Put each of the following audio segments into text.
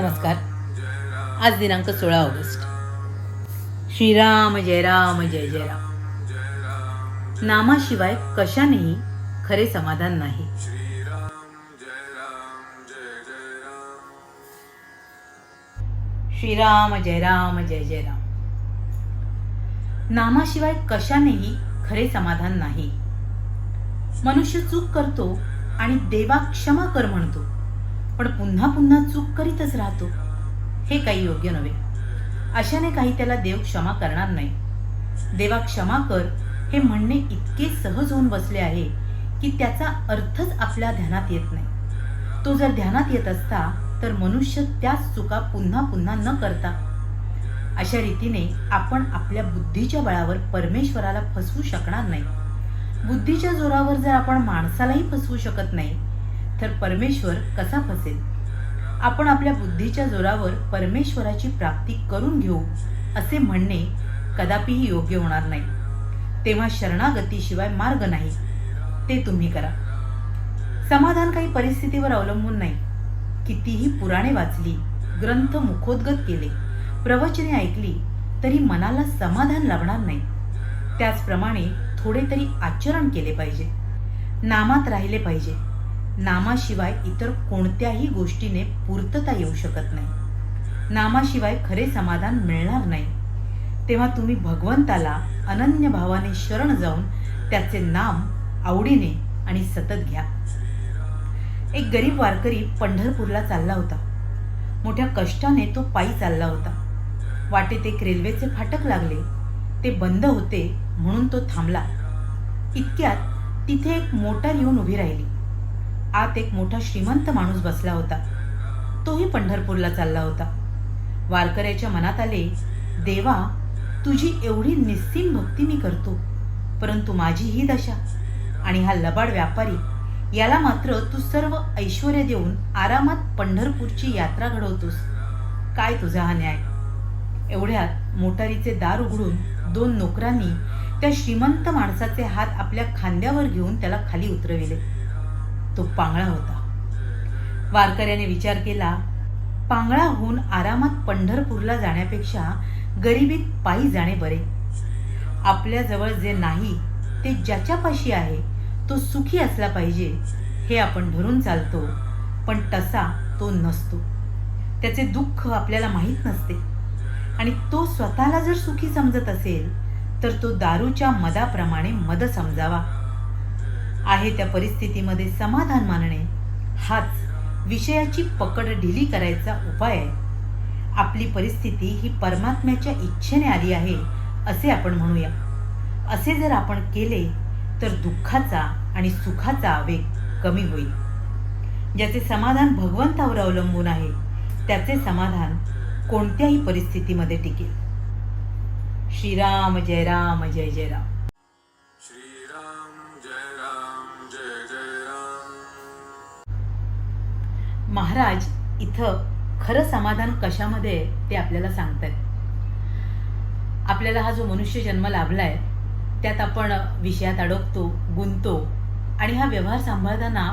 नमस्कार. आज दिनांक सोळा ऑगस्ट. श्रीराम जय राम जय जय राम. नामाशिवाय कशानेही खरे समाधान नाही. श्रीराम जय राम जय जय राम. नामाशिवाय कशानेही खरे समाधान नाही. मनुष्य चूक करतो आणि देवा क्षमा कर म्हणतो. पण पुन्हा पुन्हा चूक करीतच राहतो. हे काही योग्य नव्हे. अशाने काही त्याला देव क्षमा करणार नाही. देवा क्षमा कर हे म्हणणे इतके सहज होऊन बसले आहे की त्याचा अर्थच आपल्या ध्यानात येत नाही. तो जर ध्यानात येत असता तर मनुष्य त्याच चुका पुन्हा पुन्हा न करता. अशा रीतीने आपण आपल्या बुद्धीच्या बळावर परमेश्वराला फसवू शकणार नाही. बुद्धीच्या जोरावर जर आपण माणसालाही फसवू शकत नाही तर परमेश्वर कसा फसेल? आपण आपल्या बुद्धीच्या जोरावर परमेश्वराची प्राप्ती करून घेऊ असे म्हणणे कदापिही योग्य होणार नाही. तेव्हा शरणागतीशिवाय मार्ग नाही. ते तुम्ही करा. समाधान काही परिस्थितीवर अवलंबून नाही. कितीही पुराणे वाचली ग्रंथ मुखोद्गत केले प्रवचने ऐकली तरी मनाला समाधान लाभणार नाही. त्याचप्रमाणे थोडे तरी आचरण केले पाहिजे. नामात राहिले पाहिजे. नामाशिवाय इतर कोणत्याही गोष्टीने पूर्तता येऊ शकत नाही. नामाशिवाय खरे समाधान मिळणार नाही. तेव्हा तुम्ही भगवंताला अनन्य भावाने शरण जाऊन त्याचे नाम आवडीने आणि सतत घ्या. एक गरीब वारकरी पंढरपूरला चालला होता. मोठ्या कष्टाने तो पायी चालला होता. वाटेत एक रेल्वेचे फाटक लागले. ते बंद होते म्हणून तो थांबला. इतक्यात तिथे एक मोटार येऊन उभी राहिली. आत एक मोठा श्रीमंत माणूस बसला होता. तोही पंढरपूरला चालला होता. वारकऱ्याच्या मनात आले देवा तुझी एवढी निस्सीम भक्ती मी करतो परंतु माझी ही दशा आणि हा लबाड व्यापारी याला मात्र तू सर्व ऐश्वर देऊन आरामात पंढरपूरची यात्रा घडवतोस. काय तुझा हा न्याय? एवढ्यात मोटारीचे दार उघडून दोन नोकरांनी त्या श्रीमंत माणसाचे हात आपल्या खांद्यावर घेऊन त्याला खाली उतरविले. तो पांगळा होता. वारकऱ्याने विचार केला पांगळा होऊन आरामात पंढरपूरला जाण्यापेक्षा गरिबीत पायी जाणे बरे. आपल्याजवळ जे नाही ते ज्याच्यापाशी आहे तो सुखी असला पाहिजे हे आपण धरून चालतो. पण तसा तो नसतो. त्याचे दुःख आपल्याला माहीत नसते. आणि तो स्वतःला जर सुखी समजत असेल तर तो दारूच्या मदाप्रमाणे मद समजावा. आहे त्या परिस्थितीमध्ये समाधान मानणे. हाच विषयाची पकड ढिली करायचा उपाय आहे. आपली परिस्थिती ही परमात्म्याच्या इच्छेने आली आहे असे आपण म्हणूया. असे जर आपण केले तर दुःखाचा आणि सुखाचा आवेग कमी होईल. ज्याचे समाधान भगवंतावर अवलंबून आहे त्याचे समाधान कोणत्याही परिस्थितीमध्ये टिकेल. श्रीराम जय राम जय जय राम. महाराज इथं खरं समाधान कशामध्ये आहे ते आपल्याला सांगतायत. आपल्याला हा जो मनुष्य जन्म लाभलाय त्यात आपण विषयात अडकतो गुंतो आणि हा व्यवहार सांभाळताना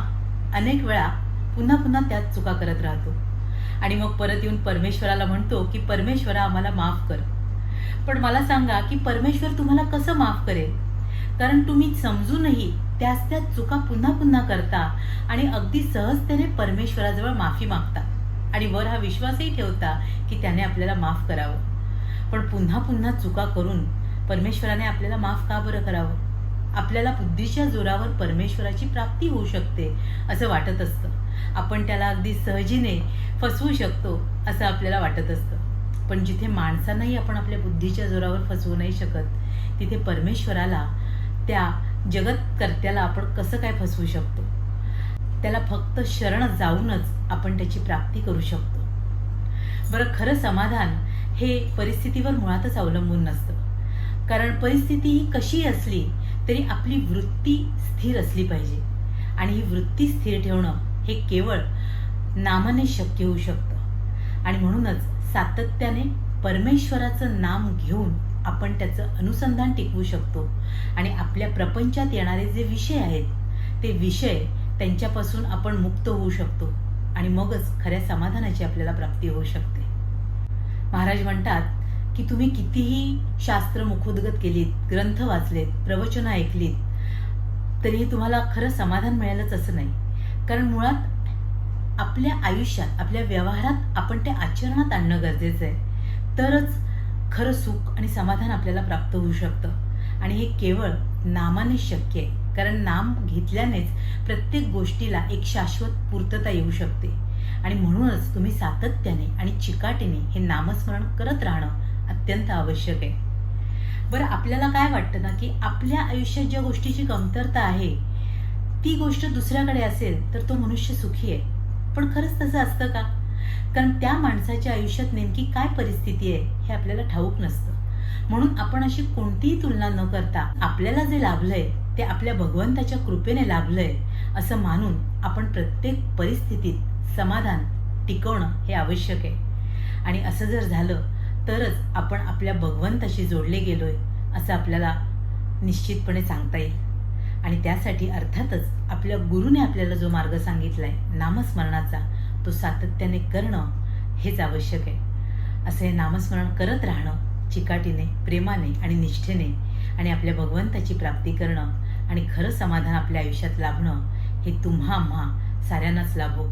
अनेक वेळा पुन्हा पुन्हा त्यात चुका करत राहतो. आणि मग परत येऊन परमेश्वराला म्हणतो की परमेश्वरा आम्हाला माफ कर. पण मला सांगा की परमेश्वर तुम्हाला कसं माफ करेल? कारण तुम्ही समजूनही त्याच त्या चुका पुन्हा पुन्हा करता आणि अगदी सहजतेने परमेश्वराजवळ माफी मागता. आणि वर हा विश्वासही ठेवता की त्याने आपल्याला माफ करावं. पण पुन्हा पुन्हा चुका करून परमेश्वराने आपल्याला माफ का बरं करावं? आपल्याला बुद्धीच्या जोरावर परमेश्वराची प्राप्ती होऊ शकते असं वाटत असतं. आपण त्याला अगदी सहजीने फसवू शकतो असं आपल्याला वाटत असतं. पण जिथे माणसांनाही आपण आपल्या बुद्धीच्या जोरावर फसवू नाही शकत तिथे परमेश्वराला त्या जगतकर्त्याला आपण कसं काय फसवू शकतो? त्याला फक्त शरण जाऊनच आपण त्याची प्राप्ती करू शकतो. बरं खरं समाधान हे परिस्थितीवर मुळातच अवलंबून नसतं. कारण परिस्थिती ही कशी असली तरी आपली वृत्ती स्थिर असली पाहिजे. आणि ही वृत्ती स्थिर ठेवणं हे केवळ नामाने शक्य होऊ शकतं. आणि म्हणूनच सातत्याने परमेश्वराचं नाम घेऊन आपण त्याचं अनुसंधान टिकवू शकतो. आणि आपल्या प्रपंचात येणारे जे विषय आहेत ते विषय त्यांच्यापासून आपण मुक्त होऊ शकतो आणि मगच खऱ्या समाधानाची आपल्याला प्राप्ती होऊ शकते. महाराज म्हणतात की तुम्ही कितीही शास्त्र मुखोद्गत केलीत ग्रंथ वाचलेत प्रवचनं ऐकलीत तरीही तुम्हाला खरं समाधान मिळालंच असं नाही. कारण मुळात आपल्या आयुष्यात आपल्या व्यवहारात आपण ते आचरणात आणणं गरजेचं आहे. तरच खरं सुख आणि समाधान आपल्याला प्राप्त होऊ शकतं. आणि हे केवळ नामाने शक्य आहे. कारण नाम घेतल्यानेच प्रत्येक गोष्टीला एक शाश्वत पूर्तता येऊ शकते. आणि म्हणूनच तुम्ही सातत्याने आणि चिकाटीने हे नामस्मरण करत राहणं अत्यंत आवश्यक आहे. बरं आपल्याला काय वाटतं ना की आपल्या आयुष्यात ज्या गोष्टीची कमतरता आहे ती गोष्ट दुसऱ्याकडे असेल तर तो मनुष्य सुखी आहे. पण खरंच तसं असतं का? कारण त्या माणसाच्या आयुष्यात नेमकी काय परिस्थिती आहे हे आपल्याला ठाऊक नसतं. म्हणून आपण अशी कोणतीही तुलना न करता आपल्याला जे लाभलंय ते आपल्या भगवंताच्या कृपेने लाभलंय असं मानून आपण प्रत्येक परिस्थितीत समाधान टिकवणं हे आवश्यक आहे. आणि असं जर झालं तरच आपण आपल्या भगवंताशी जोडले गेलोय असं आपल्याला निश्चितपणे सांगता येईल. आणि त्यासाठी अर्थातच आपल्या गुरुने आपल्याला जो मार्ग सांगितलाय नामस्मरणाचा तो सातत्याने करणं हेच आवश्यक आहे. असे नामस्मरण करत राहणं चिकाटीने प्रेमाने आणि निष्ठेने आणि आपल्या भगवंताची प्राप्ती करणं आणि खरं समाधान आपल्या आयुष्यात लाभणं हे तुम्हा आम्हा साऱ्यांनाच लाभो.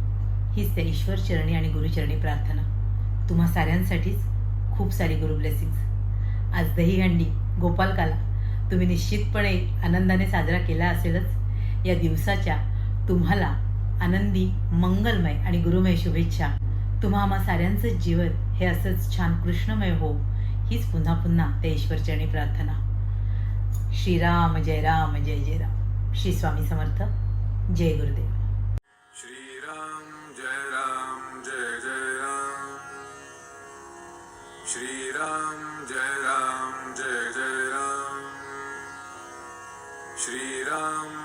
हीच त्या ईश्वर चरणी आणि गुरुचरणी प्रार्थना. तुम्हा साऱ्यांसाठीच खूप सारी गुरु ब्लेसिंग्स आज दहीहंडी गोपालकाला तुम्ही निश्चितपणे आनंदाने साजरा केला असेलच. या दिवसाच्या तुम्हाला आनंदी मंगलमय आणि गुरुमय शुभेच्छा. तुम्हा आम्हा साऱ्यांचं जीवन हे असंच छान कृष्णमय हो हीच पुन्हा पुन्हा त्या ईश्वरचरणी प्रार्थना. श्रीराम जय राम जय जय राम. श्री स्वामी समर्थ. जय गुरुदेव. श्रीराम जय राम जय जय राम. श्रीराम जय राम जय जय राम. श्रीराम